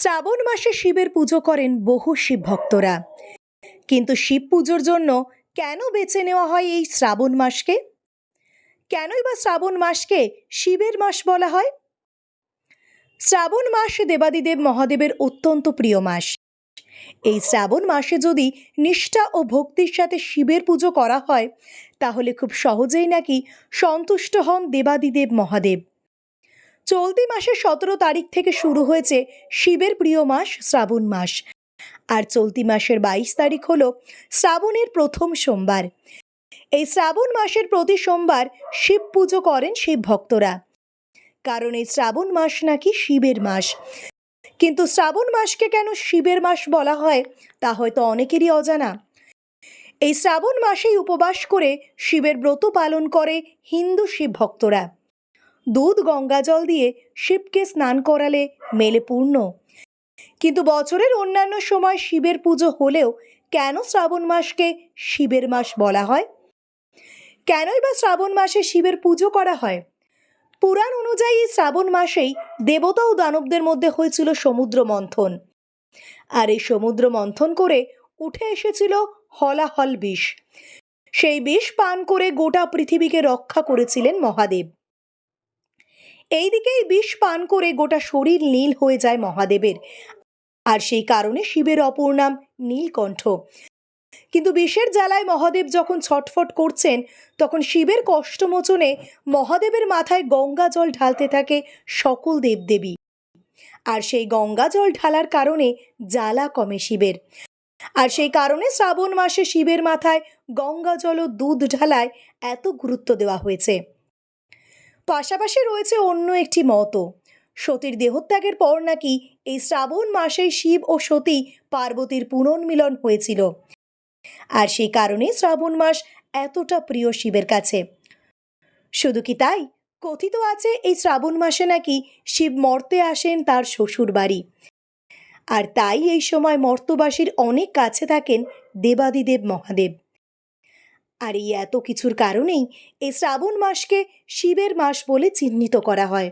শ্রাবণ মাসে শিবের পুজো করেন বহু শিব ভক্তরা। কিন্তু শিব পুজোর জন্য কেন বেছে নেওয়া হয় এই শ্রাবণ মাসকে? কেনই বা শ্রাবণ মাসকে শিবের মাস বলা হয়? শ্রাবণ মাস দেবাদিদেব মহাদেবের অত্যন্ত প্রিয় মাস। এই শ্রাবণ মাসে যদি নিষ্ঠা ও ভক্তির সাথে শিবের পুজো করা হয়, তাহলে খুব সহজেই নাকি সন্তুষ্ট হন দেবাদিদেব মহাদেব। চলতি মাসের সতেরো তারিখ থেকে শুরু হয়েছে শিবের প্রিয় মাস, শ্রাবণ মাস। আর চলতি মাসের বাইশ তারিখ হলো শ্রাবণের প্রথম সোমবার। এই শ্রাবণ মাসের প্রতি সোমবার শিব পুজো করেন শিব ভক্তরা। কারণ এই শ্রাবণ মাস নাকি শিবের মাস। কিন্তু শ্রাবণ মাসকে কেন শিবের মাস বলা হয়, তা হয়তো অনেকেরই অজানা। এই শ্রাবণ মাসেই উপবাস করে শিবের ব্রত পালন করে হিন্দু শিব ভক্তরা। দুধ গঙ্গা জল দিয়ে শিবকে স্নান করালে মেলে পূর্ণ। কিন্তু বছরের অন্যান্য সময় শিবের পুজো হলেও কেন শ্রাবণ মাসকে শিবের মাস বলা হয়? কেনই বা শ্রাবণ মাসে শিবের পুজো করা হয়? পুরাণ অনুযায়ী শ্রাবণ মাসেই দেবতা ও দানবদের মধ্যে হয়েছিল সমুদ্র মন্থন। আর এই সমুদ্র মন্থন করে উঠে এসেছিল হলাহল বিষ। সেই বিষ পান করে গোটা পৃথিবীকে রক্ষা করেছিলেন মহাদেব। এইদিকে এই বিষ পান করে গোটা শরীর নীল হয়ে যায় মহাদেবের। আর সেই কারণে শিবের অপর নাম নীলকণ্ঠ। কিন্তু বিষের জ্বালায় মহাদেব যখন ছটফট করছেন, তখন শিবের কষ্টমোচনে মহাদেবের মাথায় গঙ্গা জল ঢালতে থাকে সকল দেবদেবী। আর সেই গঙ্গা জল ঢালার কারণে জ্বালা কমে শিবের। আর সেই কারণে শ্রাবণ মাসে শিবের মাথায় গঙ্গা জল ও দুধ ঢালায় এত গুরুত্ব দেওয়া হয়েছে। পাশাপাশি রয়েছে অন্য একটি মতও সতীর দেহত্যাগের পর নাকি এই শ্রাবণ মাসেই শিব ও সতী পার্বতীর পুনর্মিলন হয়েছিল। আর সেই কারণে শ্রাবণ মাস এতটা প্রিয় শিবের কাছে। শুধু কি তাই? কথিত আছে এই শ্রাবণ মাসে নাকি শিব মর্তে আসেন তার শ্বশুর বাড়ি আর তাই এই সময় মর্তবাসীর অনেক কাছে থাকেন দেবাদিদেব মহাদেব। আর এই এত কিছুর কারণেই এই শ্রাবণ মাসকে শিবের মাস বলে চিহ্নিত করা হয়।